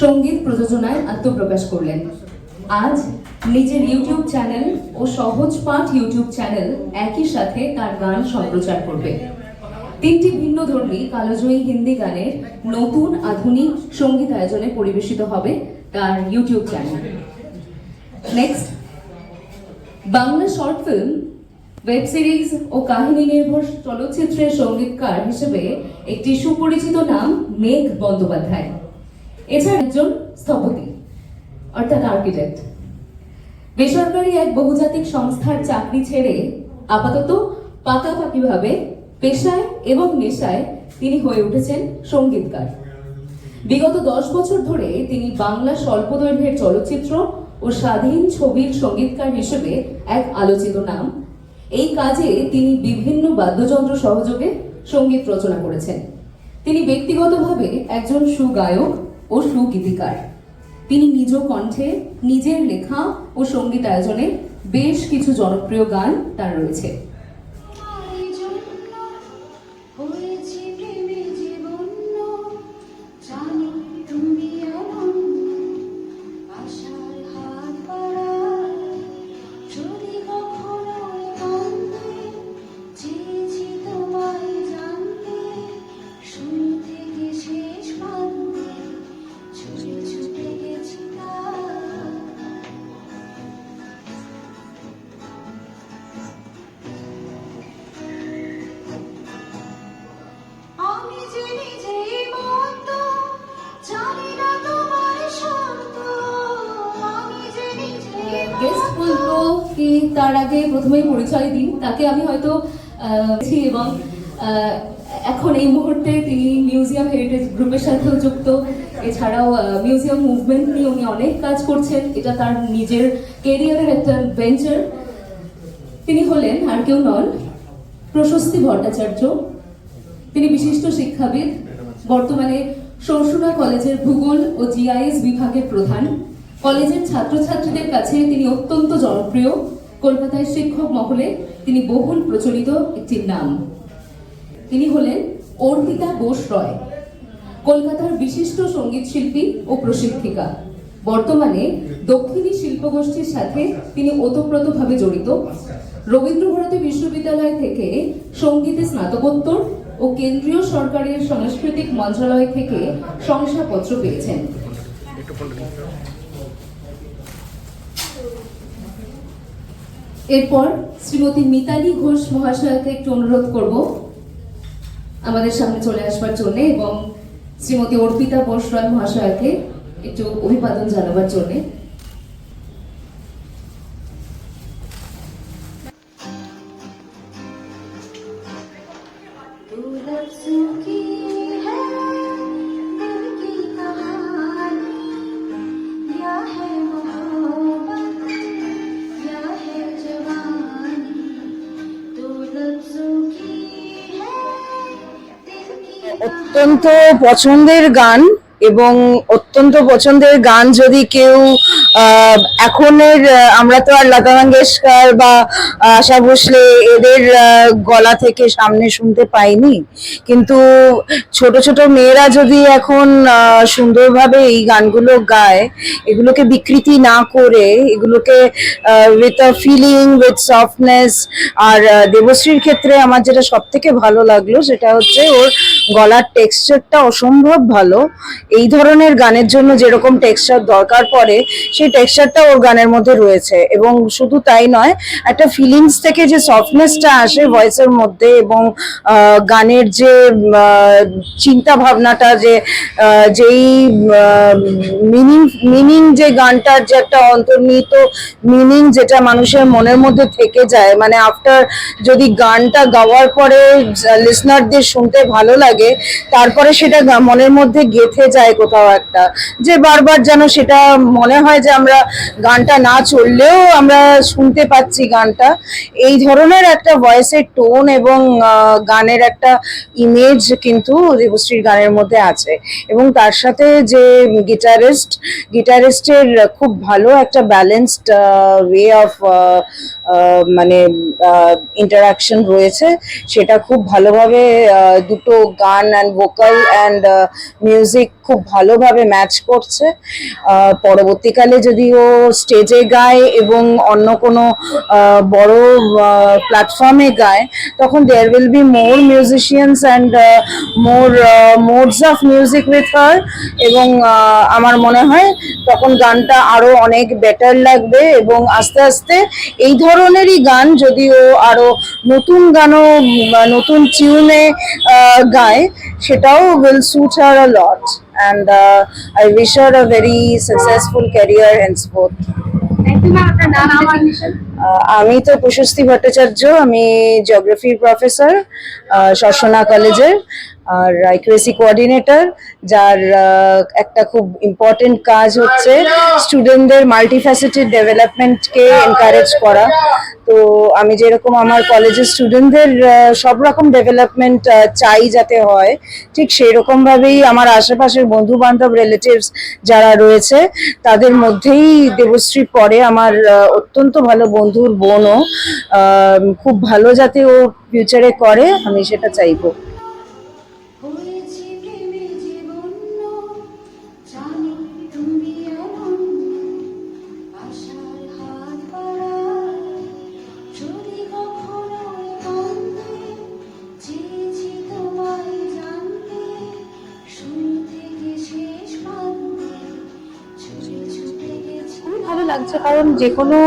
সংগীত প্রযোজনায় আত্মপ্রকাশ করলেন। আজ নিজের ইউটিউব চ্যানেল ও সহজ পাঠ ইউটিউব চ্যানেল একই সাথে তার গান সম্প্রচার করবে। তিনটি ভিন্ন ধর্মী কালোজয়ী হিন্দি গানের নতুন আধুনিক সংগীত আয়োজনে পরিবেশিত হবে তার YouTube channel. Next Bangla short film, web series ও কাহিনী নির্ভর চলচ্চিত্রের সঙ্গীতকার হিসেবে একটি সুপরিচিত নাম মেঘ বন্দ্যোপাধ্যায়। এছাড়া একজন স্থপতি, অর্থাৎ আর্কিটেক্ট বেসরকারি এক বহুজাতিক সংস্থার চাকরি ছেড়ে আপাতত পাকাপাকিভাবে পেশায় এবং নেশায় তিনি হয়ে উঠেছেন সঙ্গীতকার। বিগত দশ বছর ধরে তিনি বাংলা স্বল্প দৈর্ঘ্যের চলচ্চিত্র ও স্বাধীন ছবির সঙ্গীতকার হিসেবে এক আলোচিত নাম। এই কাজে তিনি বিভিন্ন বাদ্যযন্ত্র সহযোগে সংগীত রচনা করেছেন। তিনি ব্যক্তিগতভাবে একজন সুগায়ক ও সুগীতিকার। তিনি নিজ কণ্ঠে নিজের লেখা ও সংগীত আয়োজনে বেশ কিছু জনপ্রিয় গান তার রয়েছে। কি তার আগে প্রথমেই পরিচয় দিন। তাকে আমি হয়তো এবং এখন এই মুহূর্তে তিনি মিউজিয়াম হেরিটেজ গ্রুপের সাথেও যুক্ত। এছাড়াও মিউজিয়াম মুভমেন্ট নিয়ে উনি অনেক কাজ করছেন। এটা তার নিজের কেরিয়ারের একটা ভেঞ্চার তিনি হলেন আর কেউ নন, প্রশস্তি ভট্টাচার্য। তিনি বিশিষ্ট শিক্ষাবিদ। বর্তমানে সরসুরা কলেজের ভূগোল ও জিআইএস বিভাগের প্রধান। কলেজের ছাত্রছাত্রীদের কাছে তিনি অত্যন্ত জনপ্রিয়। কলকাতায় শিক্ষক মহলে তিনি বহুল প্রচলিত একটি নাম। তিনি হলেন অর্পিতা বোস রয়, কলকাতার বিশিষ্ট সংগীত শিল্পী ও প্রশিক্ষিকা। বর্তমানে দক্ষিণী শিল্পগোষ্ঠীর সাথে তিনি ওতপ্রোতভাবে জড়িত। রবীন্দ্রভারতী বিশ্ববিদ্যালয় থেকে সঙ্গীতে স্নাতকোত্তর ও কেন্দ্রীয় সরকারের সাংস্কৃতিক মন্ত্রণালয় থেকে শংসাপত্র পেয়েছেন। এরপর শ্রীমতী মিতালি ঘোষ মহাশয়কে একটু অনুরোধ করব আমাদের সামনে চলে আসবার জন্য এবং শ্রীমতী অর্পিতা বোস রয় মহাশয়কে একটু অভিবাদন জানাবার জন্য। অত্যন্ত পছন্দের গান এবং অত্যন্ত পছন্দের গান যদি কেউ এখনের আমরা তো আর লতা মঙ্গেশকর বা আশা ভোসলে এদের গলা থেকে সামনে শুনতে পাইনি। কিন্তু ছোট ছোট মেয়েরা যদি এখন সুন্দরভাবে এই গানগুলো গায়, এগুলোকে বিকৃতি না করে, এগুলোকে with a feeling with softness আর দেবশ্রীর ক্ষেত্রে আমার যেটা সব থেকে ভালো লাগল সেটা হচ্ছে ওর গলার টেক্সচারটা অসম্ভব ভালো। এই ধরনের গানের জন্য যেরকম টেক্সচার দরকার পড়ে, সেই টেক্সচারটা ওর গানের মধ্যে রয়েছে। এবং শুধু তাই নয়, একটা ফিলিংস থেকে যে সফটনেসটা আসে ভয়েসের মধ্যে এবং গানের যে চিন্তা ভাবনাটা যে যেই মিনিং মিনিং যে গানটার যে একটা অন্তর্নিহিত মিনিং যেটা মানুষের মনের মধ্যে থেকে যায় মানে আফটার যদি গানটা গাওয়ার পরে লিসনারদের শুনতে ভালো লাগে তারপরে সেটা মনের মধ্যে গেথে যায় কোথাও একটা। যে বারবার যেন সেটা মনে হয় যে আমরা গানটা না চললেও আমরা শুনতে পাচ্ছি গানটা। এই ধরনের একটা ভয়েসের টোন এবং গানের একটা ইমেজ কিন্তু দেবশ্রীর গানের মধ্যে আছে। এবং তার সাথে যে গিটারিস্ট গিটারিস্টের খুব ভালো একটা ব্যালেন্সড ওয়ে অফ মানে ইন্টারাকশন রয়েছে। সেটা খুব ভালোভাবে দুটো গান অ্যান্ড ভোকাল অ্যান্ড মিউজিক খুব ভালোভাবে ম্যাচ করছে। পরবর্তীকালে যদি ও স্টেজে গায় এবং অন্য কোনো বড় প্ল্যাটফর্মে গায়, তখন there will be more musicians and more modes of music with her এবং আমার মনে হয় তখন গানটা আরও অনেক বেটার লাগবে এবং আস্তে আস্তে এই ধরনেরই গান যদি ও আরও নতুন গানও, নতুন টিউনে গায়, সেটাও will suit her a lot and I wish her a very successful career in sport ah, আমি তো প্রশস্তি ভট্টাচার্য আমি জিওগ্রাফির প্রফেসর শর্ষণা কলেজের আর আইকিউএসি কোঅর্ডিনেটর যার একটা খুব ইম্পর্টেন্ট কাজ হচ্ছে স্টুডেন্টদের মাল্টিফ্যাসেটেড ডেভেলপমেন্টকে এনকারেজ করা। তো আমি যেরকম আমার কলেজের স্টুডেন্টদের সব রকম ডেভেলপমেন্ট চাই যাতে হয় ঠিক সেই রকম ভাবেই আমার আশেপাশের বন্ধু বান্ধব রিলেটিভস যারা রয়েছে তাদের মধ্যেই দেবশ্রী পরে আমার অত্যন্ত ভালো বন্ধুর বোনও খুব ভালো যাতে ও ফিউচারে করে আমি সেটা চাইব। লাগছে কারণ যে কোনো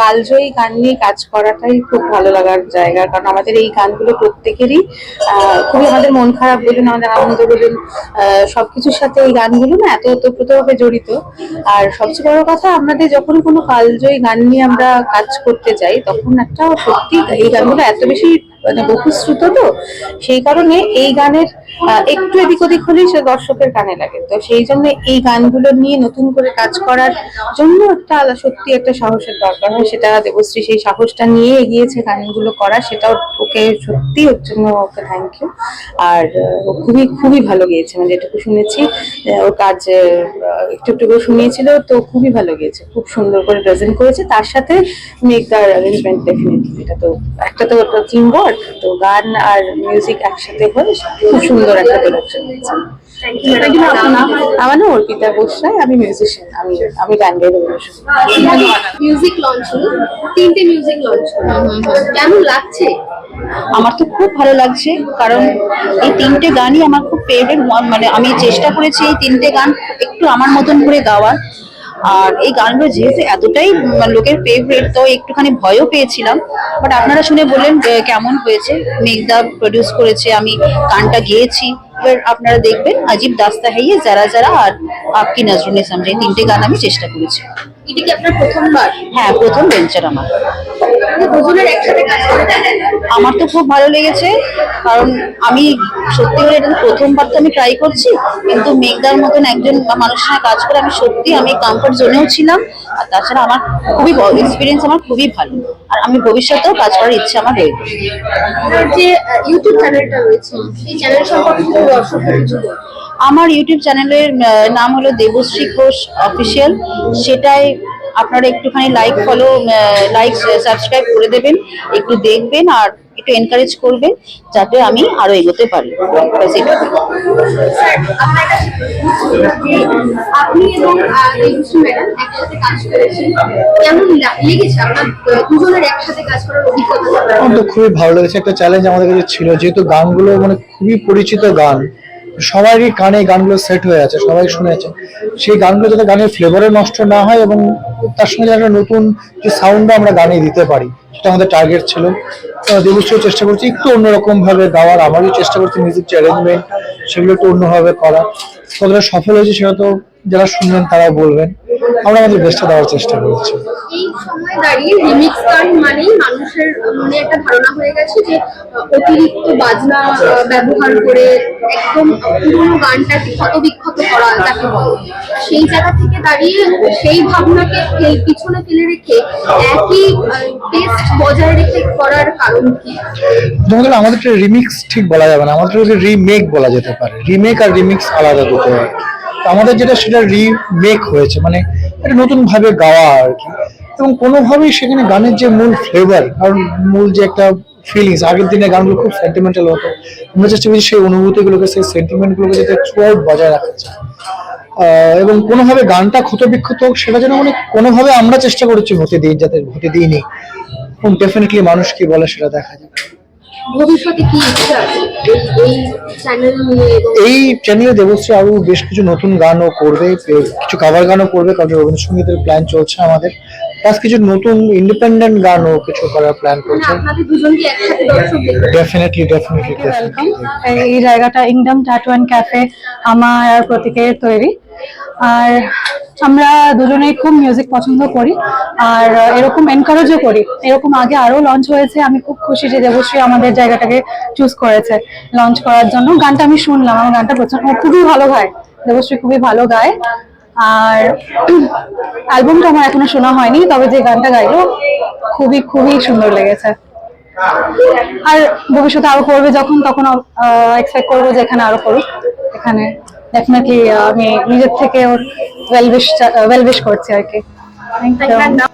কালজয়ী গান নিয়ে কাজ করাটাই খুব ভালো লাগার জায়গা। কারণ আমাদের এই গানগুলো প্রত্যেকেরই খুবই আমাদের মন খারাপ বলুন আমাদের আনন্দ বলুন আহ, সবকিছুর সাথে এই গানগুলো না এত ওতপ্রোতভাবে জড়িত। আর সবচেয়ে বড় কথা আমাদের যখন কোনো কালজয়ী গান নিয়ে আমরা কাজ করতে যাই তখন একটা সত্যি এই গানগুলো এত বেশি মানে বহুশ্রুত তো, সেই কারণে এই গানের একটু এদিক ওদিক হলেই সে দর্শকের কানে লাগে। তো সেই জন্য এই গানগুলো নিয়ে নতুন করে কাজ করার জন্য একটা সত্যি একটা সাহসের দরকার হয়। সেটা দেবশ্রী সেই সাহসটা নিয়ে এগিয়েছে গানগুলো করা, সেটাও ওকে সত্যি ওর জন্য ওকে থ্যাংক ইউ আর ও খুবই খুবই ভালো গিয়েছে মানে যেটুকু শুনেছি ওর কাজ একটু একটু করে শুনিয়েছিল, তো খুবই ভালো গিয়েছে, খুব সুন্দর করে প্রেজেন্ট করেছে। তার সাথে মেঘদার অ্যারেঞ্জমেন্ট ডেফিনেটলি এটা তো, একটা তো টিম ওয়ার্ক তো গান আর মিউজিক একসাথে হয়ে খুব সুন্দর একটা প্রোডাকশন হয়েছে। আমার নাম অর্পিতা গোসাই আমি মিউজিশিয়ান আমি আমি গান গাই মিউজিক লঞ্চ হলো তিনটে মিউজিক লঞ্চ কেমন লাগছে? আমার তো খুব ভালো লাগছে কারণ এই তিনটে গানই আমার খুব ফেভারিট মানে আমি চেষ্টা করেছি এই তিনটে গান একটু আমার মতন করে গাওয়ার। আর এই গানগুলো যেহেতু এতটাই লোকের ফেভারিট তো একটুখানি ভয়ও পেয়েছিলাম। বাট আপনারা শুনে বললেন কেমন হয়েছে? মেঘদা প্রডিউস করেছে আমি গানটা গেয়েছি। এবার আপনারা দেখবেন আজিব দাস্তা হাইয়ে যারা যারা আর আপকি নজরুল ইসলাম যে তিনটে গান আমি চেষ্টা করেছি। এটা কি আপনার প্রথমবার? হ্যাঁ প্রথম ভেঞ্চার আমার। মানে দুজনের একসাথে কাজ করতে আমার তো খুব ভালো লেগেছে কারণ আমি সত্যি করে এটা প্রথমবার তো আমি ট্রাই করছি কিন্তু মেঘদার মতন একজন মানুষের সঙ্গে কাজ করে আমি সত্যি আমি কমফর্ট জোনেও ছিলাম আর তাছাড়া আমার খুবই এক্সপিরিয়েন্স আমার খুবই ভালো আর আমি ভবিষ্যতেও কাজ করার ইচ্ছে আমার রয়েছে যে ইউটিউব চ্যানেলটা রয়েছে এই চ্যানেল সম্পর্কে কিছু আমার ইউটিউব চ্যানেলের নাম হলো দেবশ্রী ঘোষ অফিসিয়াল সেটাই আপনারা একটুখানি লাইক ফলো লাইক সাবস্ক্রাইব করে দেবেন একটু দেখবেন আর একটু এনকারেজ করবেন যাতে আমি আরও এগোতে পারি। ব্যাস এটুকুই। স্যার আপনার কাছে যে আপনি এবং ম্যাডাম একসাথে কাজ করেছেন। কেমন লেগেছে আপনার দুজনের একসাথে কাজ করার অভিজ্ঞতা? তো খুবই ভালো লেগেছে। একটা চ্যালেঞ্জ আমাদের কাছে ছিল যেহেতু গানগুলো মানে খুবই পরিচিত গান। সবারই কানে গানগুলো সেট হয়ে আছে, সবাই শুনেছে। সেই গানগুলো যাতে গানের ফ্লেভারে নষ্ট না হয় এবং তার সঙ্গে যেন একটা নতুন যে সাউন্ডটা আমরা গানে দিতে পারি, সেটা আমাদের টার্গেট ছিল। দেবশ্রীও চেষ্টা করছি একটু অন্যরকমভাবে গাওয়ার, আমারও চেষ্টা করছি মিউজিক অ্যারেঞ্জমেন্ট সেগুলো একটু অন্যভাবে করা কতটা সফল হয়েছে সেটা তো যারা শুনবেন তারা বলবেন। আমরা আমাদের বেস্টটা দেওয়ার চেষ্টা করছি। এই সময় দাঁড়িয়ে রিমিক্স গান মানেই মানুষের মনে একটা ধারণা হয়ে গেছে যে অতিরিক্ত বাজনা ব্যবহার করে একদম পুরোনো গানটাকে ক্ষত বিক্ষত করা যাকে বলে। সেই জায়গা থেকে দাঁড়িয়ে সেই ভাবনাকে পিছনে ফেলে রেখে একই টেস্ট বজায় রেখে করার কারণ কি? তোমাদের আমাদের রিমিক্স ঠিক বলা যাবে না আমাদের রিমেক বলা যেতে পারে। রিমেক আর রিমিক্স আলাদা দুটো আমাদের যেটা সেটা রিমেক হয়েছে মানে একটা নতুন ভাবে গাওয়া আর কি। এবং কোনোভাবেই সেখানে গানের যে মূল ফ্লেভার কারণ মূল যে একটা ফিলিংস আগের দিনে গানগুলো খুব সেন্টিমেন্টাল হতো। আমরা চেষ্টা করছি সেই অনুভূতিগুলোকে, সেই সেন্টিমেন্টগুলোকে যাতে থ্রু বজায় রাখা যায় এবং কোনোভাবে গানটা ক্ষত বিক্ষত হোক, সেটা যেন মানে কোনোভাবে আমরা চেষ্টা করেছি, হতে দিই যাতে, হতে দিইনি। এবং ডেফিনেটলি মানুষ কি বলে সেটা দেখা যায় ভবিষ্যতে কি ইচ্ছা আছে? এই চ্যানেল নিয়ে এই চ্যানেলে দেবশ্রী আরও বেশ কিছু নতুন গানও করবে কিছু কাভার গানও করবে কারণ রবীন্দ্রসঙ্গীতের প্ল্যান চলছে আমাদের। প্লাস কিছু নতুন ইন্ডিপেন্ডেন্ট গানও কিছু করার প্ল্যান করছে। ডেফিনেটলি ডেফিনেটলি এই জায়গাটা ইংডম ট্যাটু অ্যান্ড ক্যাফে আমার প্রতীকের তৈরি। আর আমরা দুজনেই খুব মিউজিক পছন্দ করি, আর এরকম এনকারেজও করি। এরকম আগে আরও লঞ্চ হয়েছে, আমি খুব খুশি যে দেবশ্রী আমাদের জায়গাটাকে চুজ করেছে। লঞ্চ করার জন্য গানটা আমি শুনলাম, আমার গানটা প্রচণ্ড খুবই ভালো গায়, দেবশ্রী খুবই ভালো গায়। আর অ্যালবামটা আমার এখনও শোনা হয়নি, তবে যে গানটা গাইলো খুবই খুবই সুন্দর লেগেছে। আর ভবিষ্যতে আরও করবে যখন, তখন এক্সপেক্ট করব যে এখানে আরও করুক, এখানে ডেফিনেটলি আমি নিজের থেকে ওর ওয়েলবিশ ওয়েলবিশ করছি আর কি। Thank you